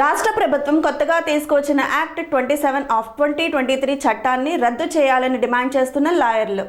రాష్ట్ర ప్రభుత్వం కొత్తగా తీసుకొచ్చిన act twenty seven of twenty twenty three చట్టాన్ని రద్దు చేయాలని డిమాండ్ చేస్తున్న లాయర్లు.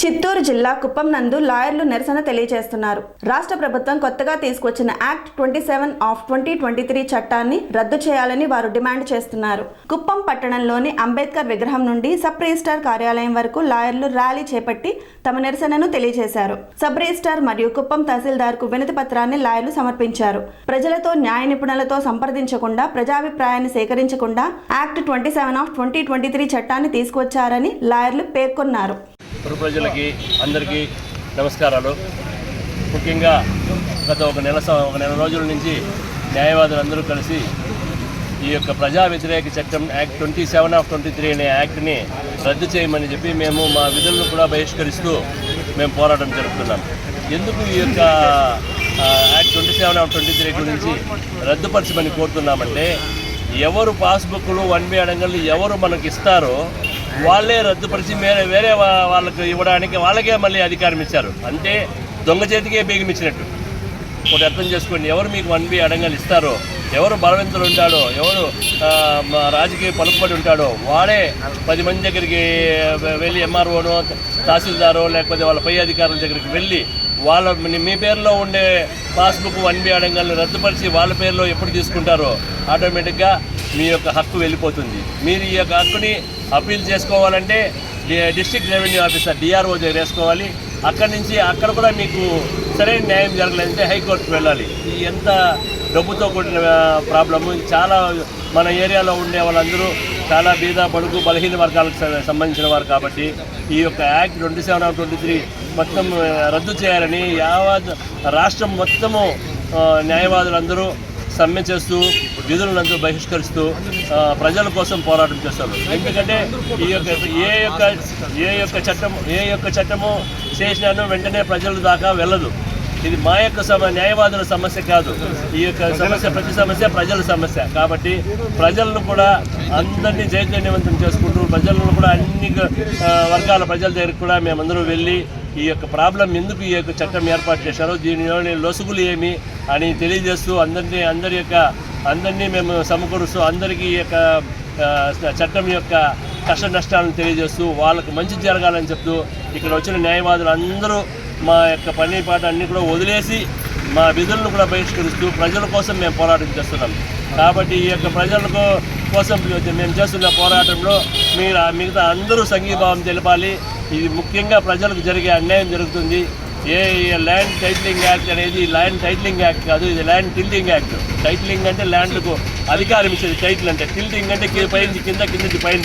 చిత్తూరు జిల్లా కుప్పం నందు లాయర్లు నిరసన తెలియజేస్తున్నారు. రాష్ట్ర ప్రభుత్వం కొత్తగా తీసుకొచ్చిన act twenty seven of twenty twenty three చట్టాన్ని రద్దు చేయాలని వారు డిమాండ్ చేస్తున్నారు. కుప్పం పట్టణంలోని అంబేద్కర్ విగ్రహం నుండి సబ్ రిజిస్టార్ కార్యాలయం వరకు లాయర్లు ర్యాలీ చేపట్టి తమ నిరసనను తెలియజేశారు. సబ్ రిజిస్టార్ మరియు కుప్పం తహసీల్దార్కు వినతి పత్రాన్ని లాయర్లు సమర్పించారు. ప్రజలతో న్యాయ నిపుణులతో సంప్రదించకుండా ప్రజాభిప్రాయాన్ని సేకరించకుండా act twenty seven of twenty twenty three చట్టాన్ని తీసుకొచ్చారని లాయర్లు పేర్కొన్నారు. పురు ప్రజలకి అందరికీ నమస్కారాలు. ముఖ్యంగా గత ఒక నెల స- ఒక నెల రోజుల నుంచి న్యాయవాదులందరూ కలిసి ఈ యొక్క ప్రజా వ్యతిరేక చట్టం act twenty seven of twenty three అనే యాక్ట్ని రద్దు చేయమని చెప్పి మేము మా విధులను కూడా బహిష్కరిస్తూ మేము పోరాటం జరుపుతున్నాం. ఎందుకు ఈ యొక్క act twenty seven of twenty three గురించి రద్దుపరచమని కోరుతున్నామంటే ఎవరు పాస్బుక్లు వన్ బి అడంగలు ఎవరు మనకి ఇస్తారో వాళ్ళే రద్దుపరిచి వేరే వేరే వాళ్ళకి వాళ్ళకు ఇవ్వడానికి వాళ్ళకే మళ్ళీ అధికారం ఇచ్చారు. అంటే దొంగ చేతికే బేగమిచ్చినట్టు ఒకటి అర్థం చేసుకోండి. ఎవరు మీకు వన్ బి అడంగలు ఇస్తారో ఎవరు బలవంతులు ఉంటాడో ఎవరు మా రాజకీయ పలుకుబడి ఉంటాడో వాడే పది మంది దగ్గరికి వెళ్ళి ఎంఆర్ఓనో తహసీల్దారో లేకపోతే వాళ్ళ పై అధికారుల దగ్గరికి వెళ్ళి వాళ్ళ మీ- మీ పేరులో ఉండే పాస్బుక్ వన్ బి అడంగల్ని రద్దుపరిచి వాళ్ళ పేరులో ఎప్పుడు తీసుకుంటారో ఆటోమేటిక్గా మీ యొక్క హక్కు వెళ్ళిపోతుంది. మీరు ఈ యొక్క హక్కుని అప్పీల్ చేసుకోవాలంటే డిస్ట్రిక్ట్ రెవెన్యూ ఆఫీసర్ డిఆర్ఓ దగ్గర వేసుకోవాలి అక్కడి నుంచి అక్కడ కూడా మీకు సరైన న్యాయం జరగలేదంటే హైకోర్టుకు వెళ్ళాలి. ఇది ఎంత డబ్బుతో కూడిన ప్రాబ్లము చాలా మన ఏరియాలో ఉండే వాళ్ళందరూ చాలా బీద బడుగు బలహీన వర్గాలకు సంబంధించిన వారు కాబట్టి ఈ యొక్క act twenty seven of twenty three మొత్తం రద్దు చేయాలని యావత్ రాష్ట్రం మొత్తము న్యాయవాదులందరూ సమ్మె చేస్తూ విధులందరూ బహిష్కరిస్తూ ప్రజల కోసం పోరాటం చేస్తారు. ఎందుకంటే ఈ యొక్క ఏ యొక్క ఏ యొక్క చట్టం ఏ యొక్క చట్టము చేసినాను వెంటనే ప్రజల దాకా వెళ్ళదు. ఇది మా యొక్క సమ న్యాయవాదుల సమస్య కాదు. ఈ యొక్క సమస్య ప్రతి సమస్య ప్రజల సమస్య. కాబట్టి ప్రజలను కూడా అందరినీ చైతన్యవంతం చేసుకుంటూ ప్రజలను కూడా అన్ని వర్గాల ప్రజల దగ్గరికి కూడా మేమందరూ వెళ్ళి ఈ యొక్క ప్రాబ్లం ఎందుకు ఈ యొక్క చట్టం ఏర్పాటు చేశారో దీనిలోని లొసుగులు ఏమి అని తెలియజేస్తూ అందరినీ అందరి యొక్క అందరినీ మేము సమకూరుస్తూ అందరికీ ఈ యొక్క చట్టం యొక్క కష్ట నష్టాలను తెలియజేస్తూ వాళ్ళకు మంచి జరగాలని చెప్తూ ఇక్కడ వచ్చిన న్యాయవాదులు అందరూ మా యొక్క పని పాట అన్ని కూడా వదిలేసి మా విధులను కూడా బహిష్కరిస్తూ ప్రజల కోసం మేము పోరాటం చేస్తున్నాం. కాబట్టి ఈ యొక్క ప్రజలకు కోసం మేము చేస్తున్న పోరాటంలో మీరు మిగతా అందరూ సంఘీభావం తెలపాలి. ఇది ముఖ్యంగా ప్రజలకు జరిగే అన్యాయం జరుగుతుంది. ఏ ల్యాండ్ టైటిలింగ్ యాక్ట్ అనేది ల్యాండ్ టైటిలింగ్ యాక్ట్ కాదు ఇది ల్యాండ్ టిల్టింగ్ యాక్ట్. టైటిలింగ్ అంటే ల్యాండ్కు అధికారం ఇచ్చేది టైటిల్ అంటే. టిల్టింగ్ అంటే కి- పైన కింద కింద నుంచి పైన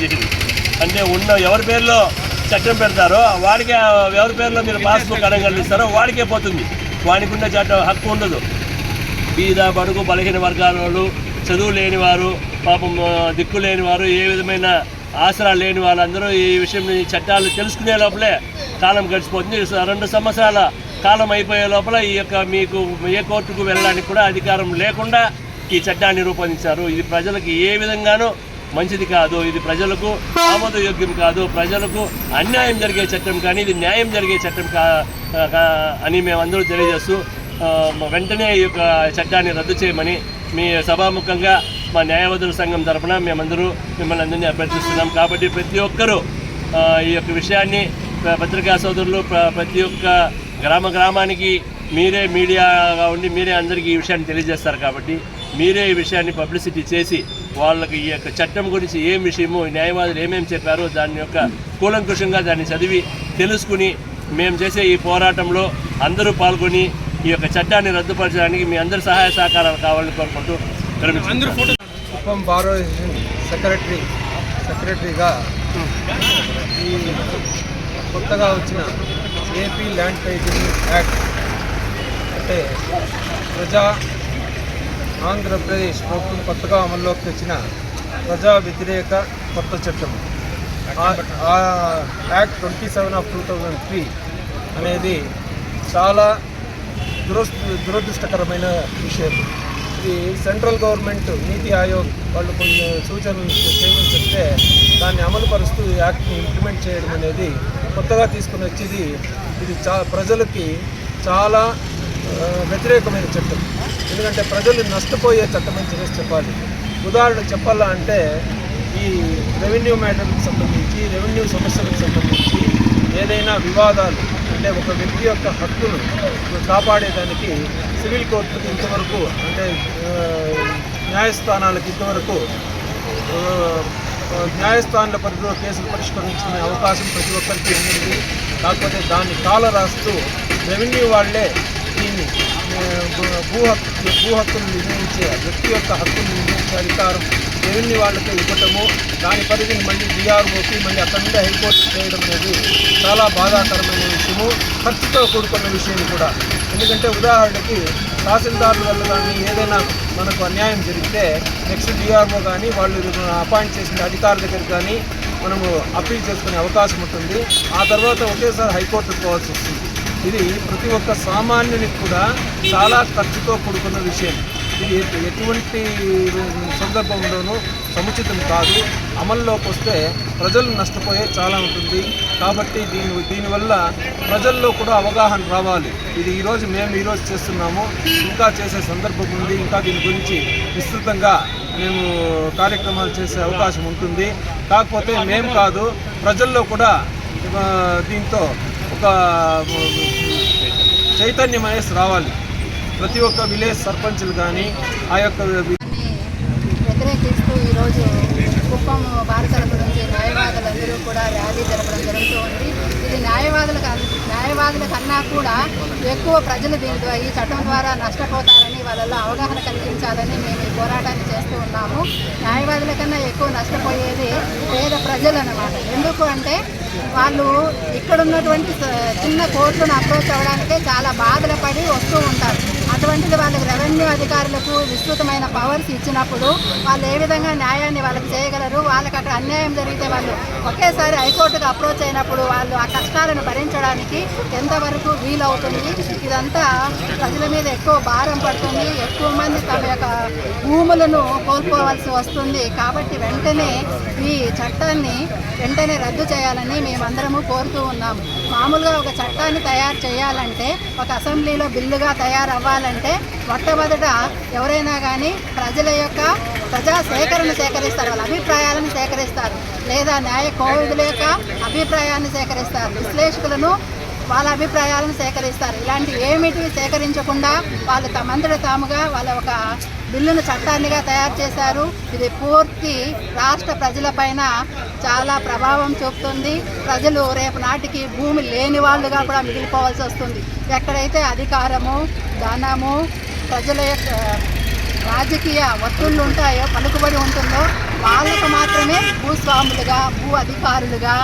అంటే ఉన్న ఎవరి పేరులో చట్టం పెడతారో వాడికే ఎవరి పేరులో మీరు పాస్బుక్ అడగలిస్తారో వాడికే పోతుంది. వాడికి ఉన్న చట్టం హక్కు ఉండదు. బీద బడుగు బలహీన వర్గాల వాళ్ళు చదువు లేని వారు పాపం దిక్కు లేని వారు ఏ విధమైన ఆసరా లేని వాళ్ళందరూ ఈ విషయం ఈ చట్టాలు తెలుసుకునే లోపలే కాలం గడిచిపోతుంది. స- రెండు సంవత్సరాల కాలం అయిపోయే లోపల ఈ యొక్క మీకు ఏ కోర్టుకు వెళ్ళడానికి కూడా అధికారం లేకుండా ఈ చట్టాన్ని రూపొందించారు. ఇది ప్రజలకు ఏ విధంగానూ మంచిది కాదు. ఇది ప్రజలకు ఆమోదయోగ్యం కాదు. ప్రజలకు అన్యాయం జరిగే చట్టం కానీ ఇది న్యాయం జరిగే చట్టం కా కా- అని మేమందరూ తెలియజేస్తూ వెంటనే ఈ యొక్క చట్టాన్ని రద్దు చేయమని మీ సభాముఖంగా మా న్యాయవాదుల సంఘం తరఫున మేమందరూ మిమ్మల్ని అందరినీ అభ్యర్థిస్తున్నాం. కాబట్టి ప్రతి ఒక్కరూ ఈ యొక్క విషయాన్ని పత్రికా సోదరులు ప్రతి ఒక్క గ్రామ గ్రామానికి మీరే మీడియాగా ఉండి మీరే అందరికీ ఈ విషయాన్ని తెలియజేస్తారు కాబట్టి మీరే ఈ విషయాన్ని పబ్లిసిటీ చేసి వాళ్ళకి ఈ యొక్క చట్టం గురించి ఏం విషయము న్యాయవాదులు ఏమేమి చెప్పారో దాని యొక్క కూలంకుషంగా దాన్ని చదివి తెలుసుకుని మేము చేసే ఈ పోరాటంలో అందరూ పాల్గొని ఈ యొక్క చట్టాన్ని రద్దుపరచడానికి మీ అందరి సహాయ సహకారాలు కావాలని కోరుకుంటూ కుప్పం బార్ అసోసియేషన్ సెక్రటరీ సెక్రటరీగా ఈ కొత్తగా వచ్చిన ఏపీ ల్యాండ్ టైటిల్ యాక్ట్ అంటే ప్రజా ఆంధ్రప్రదేశ్ ప్రభుత్వం కొత్తగా అమల్లోకి తెచ్చిన ప్రజా వ్యతిరేక కొత్త చట్టం. ఆ- act twenty seven of two thousand three అనేది చాలా దురస్ దురదృష్టకరమైన విషయం. ఇది సెంట్రల్ గవర్నమెంట్ నీతి ఆయోగ్ వాళ్ళు కొన్ని సూచనలు చేయమని చెప్తే దాన్ని అమలు పరుస్తూ ఈ యాక్ట్ని ఇంప్లిమెంట్ చేయడం అనేది కొత్తగా తీసుకుని వచ్చేది. ఇది చా ప్రజలకి చాలా వ్యతిరేకమైన చట్టం. ఎందుకంటే ప్రజలు నష్టపోయే చట్టం అని చెప్పేసి చెప్పాలి. ఉదాహరణ చెప్పాలా అంటే ఈ రెవెన్యూ మ్యాటర్కి సంబంధించి రెవెన్యూ సమస్యలకు సంబంధించి ఏదైనా వివాదాలు అంటే ఒక వ్యక్తి యొక్క హక్కును కాపాడేదానికి సివిల్ కోర్టులకు ఇంతవరకు అంటే న్యాయస్థానాలకు ఇంతవరకు న్యాయస్థానాల పరిధిలో కేసులు పరిష్కరించుకునే అవకాశం ప్రతి ఒక్కరికి ఉంది కాకపోతే దాన్ని కాల రాస్తూ రెవెన్యూ వాళ్ళే దీన్ని భూ- హక్కు భూ హక్కును నిర్ణయించే వ్యక్తి యొక్క హక్కును నిర్ణయించే అధికారం రెవెన్యూ వాళ్ళకే ఇవ్వటము దాని పరిధిని మళ్ళీ డిఆర్ఓకి మళ్ళీ అక్కడి నుండి హైకోర్టు చేయడం అనేది చాలా బాధాకరమైన విషయము. ఖర్చుతో కూడుకున్న విషయం కూడా. ఎందుకంటే ఉదాహరణకి తహసీల్దారుల వల్ల కానీ ఏదైనా మనకు అన్యాయం జరిగితే నెక్స్ట్ డిఆర్ఓ కానీ వాళ్ళు అపాయింట్ చేసిన అధికారుల దగ్గర కానీ మనము అప్పీల్ చేసుకునే అవకాశం ఉంటుంది. ఆ తర్వాత ఒకేసారి హైకోర్టుకు పోవాల్సి వస్తుంది. ఇది ప్రతి ఒక్క సామాన్యునికి కూడా చాలా ఖర్చుతో కూడుకున్న విషయం. ఇది ఎటువంటి సందర్భంలోనూ సముచితం కాదు. అమల్లోకి వస్తే ప్రజలు నష్టపోయే చాలా ఉంటుంది. కాబట్టి దీని దీనివల్ల ప్రజల్లో కూడా అవగాహన రావాలి. ఇది ఈరోజు మేము ఈరోజు చేస్తున్నాము. ఇంకా చేసే సందర్భం ఉంది. ఇంకా దీని గురించి విస్తృతంగా మేము కార్యక్రమాలు చేసే అవకాశం ఉంటుంది. కాకపోతే మేము కాదు ప్రజల్లో కూడా దీంతో ఒక చైతన్యం అనేసి రావాలి. ప్రతి ఒక్క విలేజ్ సర్పంచ్లు కానీ ఆ యొక్క వ్యతిరేకిస్తూ ఈరోజు కుప్పం బాధితుల గురించి న్యాయవాదులందరూ కూడా ర్యాలీ జరపడం జరుగుతూ ఉంది. ఇది న్యాయవాదుల న్యాయవాదుల కన్నా కూడా ఎక్కువ ప్రజలు దీని ద్వారా ఈ చట్టం ద్వారా నష్టపోతారని వాళ్ళలో అవగాహన కలిగించాలని మేము ఈ పోరాటాన్ని చేస్తూ ఉన్నాము. న్యాయవాదుల కన్నా ఎక్కువ నష్టపోయేది పేద ప్రజలు అనమాట ఎందుకు అంటే వాళ్ళు ఇక్కడ ఉన్నటువంటి చిన్న కోర్టును అప్రోచ్ అవ్వడానికే చాలా బాధలు పడి వస్తూ ఉంటారు. అటువంటిది వాళ్ళకి రెవెన్యూ అధికారులకు విస్తృతమైన పవర్స్ ఇచ్చినప్పుడు వాళ్ళు ఏ విధంగా న్యాయాన్ని వాళ్ళకి చేయగలరు? వాళ్ళకి అక్కడ అన్యాయం జరిగితే వాళ్ళు ఒకేసారి హైకోర్టుకు అప్రోచ్ అయినప్పుడు వాళ్ళు ఆ కష్టాలను భరించడానికి ఎంతవరకు వీలవుతుంది? ఇదంతా ప్రజల మీద ఎక్కువ భారం పడుతుంది. ఎక్కువ మంది తమ యొక్క భూములను కోల్పోవాల్సి వస్తుంది. కాబట్టి వెంటనే ఈ చట్టాన్ని వెంటనే రద్దు చేయాలని మేమందరము కోరుతూ ఉన్నాము. మామూలుగా ఒక చట్టాన్ని తయారు చేయాలంటే ఒక అసెంబ్లీలో బిల్లుగా తయారవ్వాలంటే మొట్టమొదట ఎవరైనా కానీ ప్రజల యొక్క ప్రజా సేకరణ సేకరిస్తారు. వాళ్ళ అభిప్రాయాలను సేకరిస్తారు. లేదా న్యాయ కోవిదుల యొక్క అభిప్రాయాన్ని సేకరిస్తారు. విశ్లేషకులను వాళ్ళ అభిప్రాయాలను సేకరిస్తారు. ఇలాంటి ఏమిటి సేకరించకుండా వాళ్ళు తమంతట తాముగా వాళ్ళ ఒక బిల్లును చట్టాన్నిగా తయారు చేశారు. ఇది పూర్తి రాష్ట్ర ప్రజలపైన చాలా ప్రభావం చూపుతుంది. ప్రజలు రేపు నాటికి భూమి లేని వాళ్ళుగా కూడా మిగిలిపోవాల్సి వస్తుంది. ఎక్కడైతే అధికారము ధనము ప్రజల యొక్క రాజకీయ ఒత్తిళ్ళు ఉంటాయో పలుకుబడి ఉంటుందో వాళ్ళకు మాత్రమే భూస్వాములుగా భూ అధికారులుగా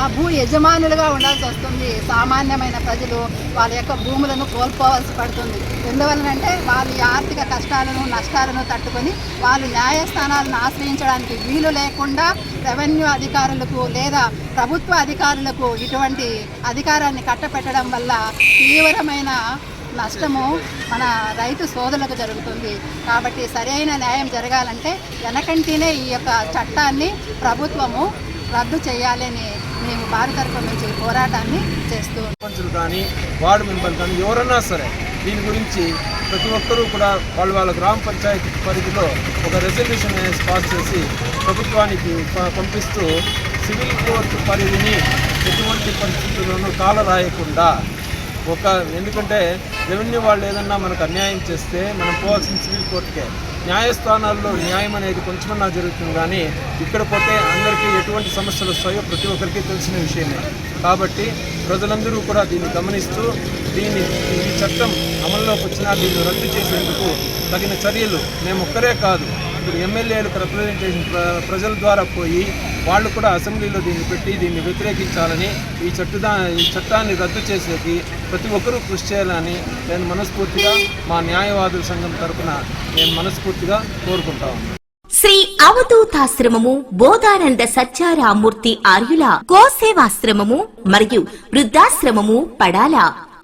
ఆ భూ యజమానులుగా ఉండాల్సి వస్తుంది. సామాన్యమైన ప్రజలు వాళ్ళ యొక్క భూములను కోల్పోవాల్సి పడుతుంది. ఎందువలనంటే వాళ్ళు ఆర్థిక కష్టాలను నష్టాలను తట్టుకొని వాళ్ళు న్యాయస్థానాలను ఆశ్రయించడానికి వీలు లేకుండా రెవెన్యూ అధికారులకు లేదా ప్రభుత్వ అధికారులకు ఇటువంటి అధికారాన్ని కట్టపెట్టడం వల్ల తీవ్రమైన నష్టము మన రైతు సోదరులకు జరుగుతుంది. కాబట్టి సరైన న్యాయం జరగాలంటే వెనకంటినే ఈ యొక్క చట్టాన్ని ప్రభుత్వము రద్దు చేయాలని మేము భారత తరఫు నుంచి పోరాటాన్ని చేస్తూ సర్పంచులు కానీ వార్డు మెంబర్లు కానీ ఎవరన్నా సరే దీని గురించి ప్రతి ఒక్కరూ కూడా వాళ్ళ వాళ్ళ గ్రామ పంచాయతీ పరిధిలో ఒక రెజల్యూషన్ అనేది పాస్ చేసి ప్రభుత్వానికి ప- పంపిస్తూ సివిల్ కోర్టు పరిధిని ఎటువంటి పరిస్థితుల్లోనూ కాల రాయకుండా ఒక ఎందుకంటే రెవెన్యూ వాళ్ళు ఏదన్నా మనకు అన్యాయం చేస్తే మనం పోవాల్సిన సివిల్ కోర్టుకే. న్యాయస్థానాల్లో న్యాయం అనేది కొంచెమన్నా జరుగుతుంది కానీ ఇక్కడ పోతే అందరికీ ఎటువంటి సమస్యలు వస్తాయో ప్రతి ఒక్కరికి తెలిసిన విషయమే. కాబట్టి ప్రజలందరూ కూడా దీన్ని గమనిస్తూ దీన్ని ఈ చట్టం అమల్లోకి వచ్చినా దీన్ని రద్దు చేసేందుకు తగిన చర్యలు మేము ఒక్కరే కాదు. ఇప్పుడు ఎమ్మెల్యేలకు రిప్రజెంటేషన్ ప్ర- ప్రజల ద్వారా పోయి వాళ్ళు కూడా అసెంబ్లీలో దీన్ని పెట్టి దీన్ని వ్యతిరేకించాలని ఈ చట్టుదా ఈ చట్టాన్ని రద్దు చేసేకి ప్రతి ఒక్కరూ కృషి చేయాలని నేను మనస్ఫూర్తిగా మా న్యాయవాదుల సంఘం తరఫున నేను మనస్ఫూర్తిగా కోరుకుంటాను శ్రీ అవధూతాశ్రమము బోధానంద సత్యారామూర్తి ఆర్యుల గోసేవాశ్రమము మరియు వృద్ధాశ్రమము పడాల.